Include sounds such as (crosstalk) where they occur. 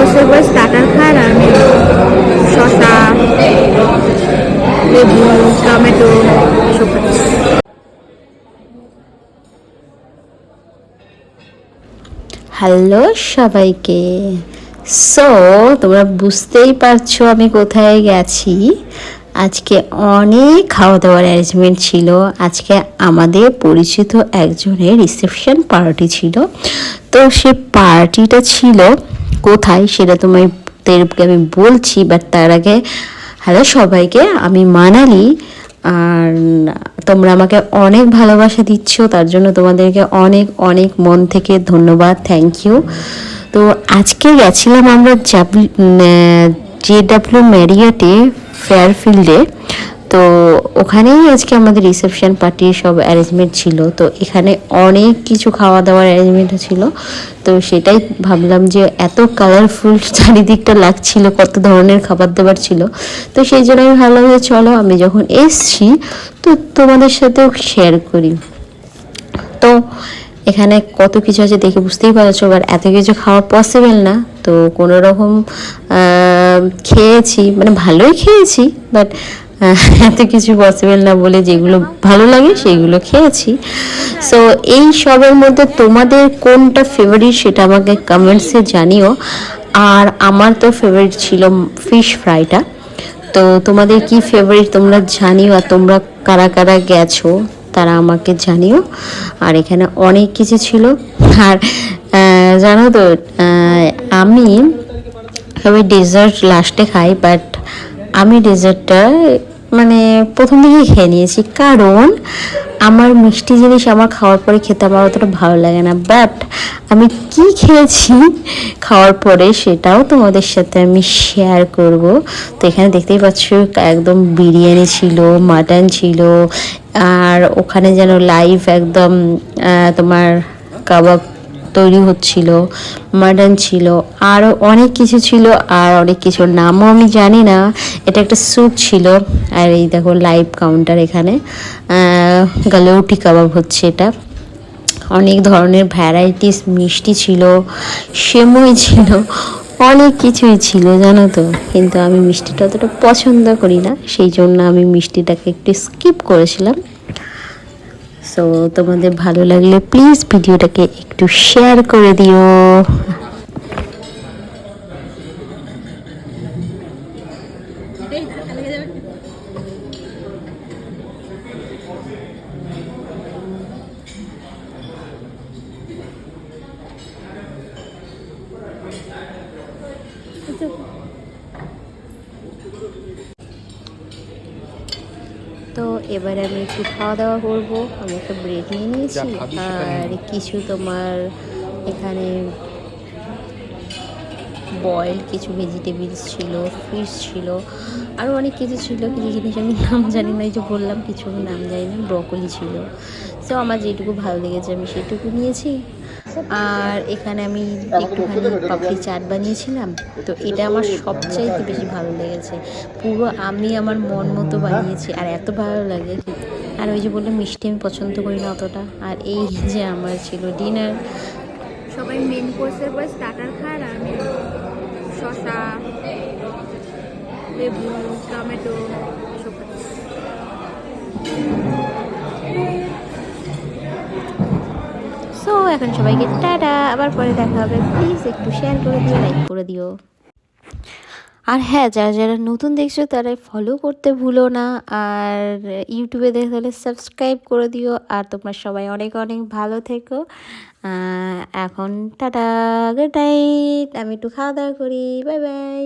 কোর্সের পরে স্টার্টার খায় আর আমি শসা, লেবু, টমেটো এসব হ্যালো সবাইকে। সো তোমরা বুঝতেই পারছ আমি কোথায় গেছি। আজকে অনেক খাওয়া দাওয়ার অ্যারেঞ্জমেন্ট ছিল। আজকে আমাদের পরিচিত একজনের রিসেপশন পার্টি ছিল। তো সে পার্টিটা ছিল কোথায় সেটা তোমাদেরকে আমি বলছি বাট তার আগে হ্যালো সবাইকে, আমি মানালি, আর তোমরা আমাকে অনেক ভালোবাসা দিচ্ছ, তার জন্য তোমাদেরকে অনেক অনেক মন থেকে ধন্যবাদ থ্যাংক ইউ তো আজকে গেছিলাম আমরা জে ডাব্লিউ ম্যারিয়াটে ফেয়ারফিল্ডে তো ওখানেই আজকে আমাদের রিসেপশন পার্টির সব অ্যারেঞ্জমেন্ট ছিল। তো এখানে অনেক কিছু খাওয়া দাওয়ার অ্যারেঞ্জমেন্ট ছিল। তো সেটাই ভাবলাম যে এত কালারফুল (laughs) চারিদিকটা লাগছিল, কত ধরনের খাবার দাবার ছিল। তো সেই জন্য আমি ভাবলাম যে চলো আমি যখন এসছি, তো তোমাদের সাথেও শেয়ার করি। তো এখানে কত কিছু আছে দেখে বুঝতেই পারছ এবার এত কিছু খাওয়া পসিবল না। তো কোনো রকম খেয়েছি মানে ভালোই খেয়েছি বাট এত কিছু পসিবল না বলে যেগুলো ভালো লাগে সেইগুলো খেয়েছি। সো এই সবের মধ্যে তোমাদের কোনটা ফেভারিট সেটা আমাকে কমেন্টসে জানিও। আর আমার তো ফেভারিট ছিল ফিশ ফ্রাইটা তো তোমাদের কি ফেভারিট তোমরা জানিও আর তোমরা কারা কারা গেছো তারা আমাকে জানিও। আর এখানে অনেক কিছু ছিল। আর জানো তো আমি সবাই ডেজার্ট লাস্টে খাই বাট আমি ডেজার্টটা মানে প্রথম দিকে খেয়ে নিয়েছি। কারণ আমার মিষ্টি জিনিস আমার খাওয়ার পরে খেতে আমার অতটা ভালো লাগে না। বাট আমি কি খেয়েছি খাওয়ার পরে সেটাও তোমাদের সাথে আমি শেয়ার করব। তো এখানে দেখতেই পাচ্ছ, একদম বিরিয়ানি ছিল মাটন ছিল, আর ওখানে যেন লাইভ একদম তোমার কাবাব তৈরি হচ্ছিল মাটন ছিল আরও অনেক কিছু ছিল আর অনেক কিছুর নামও আমি জানি না। এটা একটা স্যুপ ছিল আর এই দেখো লাইভ কাউন্টার এখানে। গালেউটি কাবাব হচ্ছে এটা। অনেক ধরনের ভ্যারাইটিস মিষ্টি ছিল, সেমই ছিল, অনেক কিছুই ছিল, জানো তো। কিন্তু আমি মিষ্টিটা অতটা পছন্দ করি না, সেই জন্য আমি মিষ্টিটাকে একটু স্কিপ করেছিলাম। সো তোমাদের ভালো লাগলে প্লিজ ভিডিওটাকে একটু শেয়ার করে দিও। তো এবারে আমি একটু খাওয়া দাওয়া করব। আমি একটা ব্রেড নিয়ে নিয়েছি। আর কিছু তোমার এখানে বয়েল কিছু ভেজিটেবলস ছিল ফিশ ছিল আরও অনেক কিছু ছিল। কিছু জিনিস আমি নাম জানি না এই যে বললাম কিছু আমি নাম জানি না ব্রকলি ছিল। সো আমার যেটুকু ভালো লেগেছে আমি সেটুকু নিয়েছি। আর এখানে আমি একটুখানি পাপড়ি চাট বানিয়েছিলাম। তো এটা আমার সবচাইতে বেশি ভালো লেগেছে। পুরো আমি আমার মন মতো বানিয়েছি, আর এত ভালো লাগে আর ওই যে বললাম, মিষ্টি আমি পছন্দ করি না অতটা। আর এই যে আমার ছিল ডিনার। সবাই মেন কোর্সের পরে স্টার্টার খায় আর আমি শসা, লেবু, টমেটো এখন সবাইকে টাটা, আবার পরে দেখা হবে। প্লিজ একটু শেয়ার করে দিও লাইক করে দিও। আর হ্যাঁ যারা যারা নতুন দেখছ তারা ফলো করতে ভুলো না। আর ইউটিউবে দেখতে হলে সাবস্ক্রাইব করে দিও। আর তোমরা সবাই অনেক অনেক ভালো থেকো। এখন টাটা গুড নাইট আমি একটু খাওয়া দাওয়া করি। Bye bye